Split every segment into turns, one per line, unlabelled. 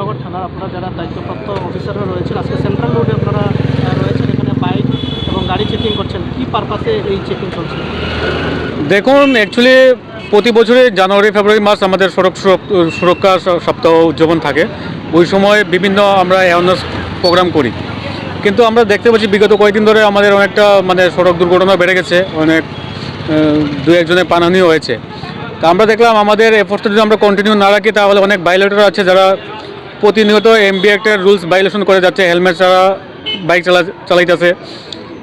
নগর থানার আপনারা যারা দায়িত্বপ্রাপ্ত অফিসাররা রয়েছেন, আজকে সেন্ট্রাল রোডে আপনারা রয়েছেন, এখানে বাইক এবং গাড়ি চেকিং করছেন। কি পারপাসে এই চেকিং চলছে?
দেখুন অ্যাকচুয়ালি প্রতি বছরে জানুয়ারি, ফেব্রুয়ারি মাস আমাদের সড়ক সুরক্ষা সপ্তাহ উদযাপন থাকে। ওই সময় বিভিন্ন আমরা অ্যাওয়ারনেস প্রোগ্রাম করি। কিন্তু আমরা দেখতে পাচ্ছি, বিগত কয়েকদিন ধরে আমাদের অনেকটা মানে সড়ক দুর্ঘটনা বেড়ে গেছে অনেক দু একজনের প্রাণহানিও হয়েছে। তা আমরা দেখলাম, আমাদের এফোর্টটা যদি আমরা কন্টিনিউ না রাখি, তাহলে অনেক ভাইলেটর আছে যারা প্রতিনিয়ত এমবি একটা রুলস ভাইলেশন করে যাচ্ছে হেলমেট ছাড়া বাইক চালা চালাইতেছে,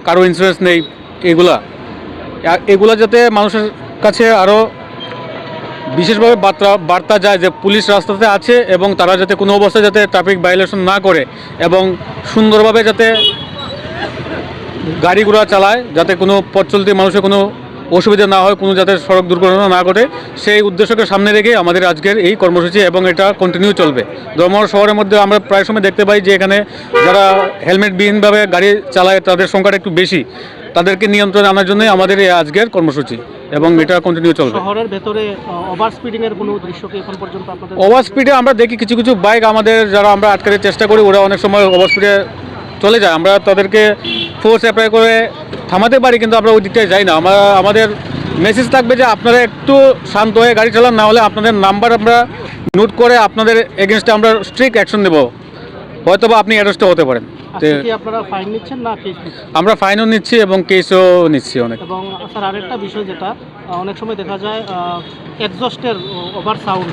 কারও ইন্স্যুরেন্স নেই, এগুলা। এগুলো যাতে মানুষের কাছে আরও বিশেষভাবে বার্তা বার্তা যায় যে পুলিশ রাস্তাতে আছে এবং তারা যাতে কোনো অবস্থায় যাতে ট্রাফিক ভায়োলেশন না করে এবং সুন্দরভাবে যাতে গাড়ি ঘোড়া চালায়, যাতে কোনো পথ চলতি মানুষের কোনো অসুবিধা না হয় কোনো যাতে সড়ক দুর্ঘটনা না ঘটে সেই উদ্দেশ্যকে সামনে রেখে আমাদের আজকের এই কর্মসূচি এবং এটা কন্টিনিউ চলবে। ধর্মর শহরের মধ্যে আমরা প্রায় সময় দেখতে পাই যে এখানে যারা হেলমেটবিহীনভাবে গাড়ি চালায় তাদের সংখ্যাটা একটু বেশি। তাদেরকে নিয়ন্ত্রণে আনার জন্যই আমাদের এই আজকের কর্মসূচি এবং এটা কন্টিনিউ চলবে।
শহরের ভেতরে ওভার স্পিডিং এর কোনো দৃশ্য কি এখন পর্যন্ত আপনাদের
ওভার স্পিডে আমরা দেখি কিছু কিছু বাইক আমাদের যারা আমরা আটকাতে চেষ্টা করি ওরা অনেক সময় ওভার স্পিডে চলে যায়। আমরা তাদেরকে ফোর্স অ্যাপ্লাই করে থামাতে পারি কিন্তু আমরা ওই দিকটায় যাই না। আমরা আমাদের মেসেজ থাকবে যে আপনারা একটু শান্ত হয়ে গাড়ি চালান না হলে আপনাদের নাম্বার আমরা নোট করে আপনাদের এগেনস্টে আমরা স্ট্রিক্ট অ্যাকশন নেব। হয়তো বা আপনি অ্যারেস্টও হতে পারেন।
নিচ্ছেন
আমরা ফাইনও নিচ্ছি এবং কেসও নিচ্ছি অনেক।
এবং স্যার আরেকটা বিষয় যেটা অনেক সময় দেখা যায় এক্সস্টের ওভার সাউন্ড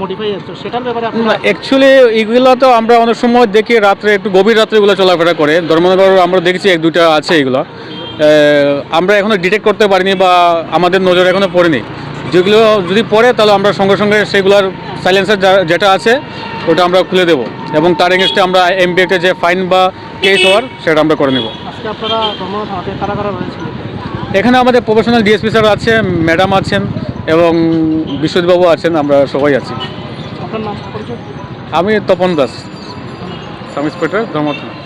মডিফাই সেটার ব্যাপারে আপনারা
অ্যাকচুয়ালি এগুলো তো আমরা অনেক সময় দেখি রাত্রে একটু গভীর রাত্রে এগুলো চলাফেরা করে। ধর্মনগর আমরা দেখেছি এক দুইটা আছে এগুলো। আমরা এখনও ডিটেক্ট করতে পারিনি বা আমাদের নজর এখনও পড়েনি। যেগুলো যদি পড়ে তাহলে আমরা সঙ্গে সঙ্গে সেগুলোর সাইলেন্সার যেটা আছে ওটা আমরা খুলে দেবো। এবং তার এগেনস্টে আমরা এমবিএকে যে ফাইন বা কেস হওয়ার সেটা আমরা করে নেব। এখানে আমাদের প্রফেশনাল ডিএসপি স্যার আছে ম্যাডাম আছেন। এবং বিশ্বজিৎবাবু আছেন আমরা সবাই আছি। আমি তপন দাস সাব ইন্সপেক্টর ধর্মথানা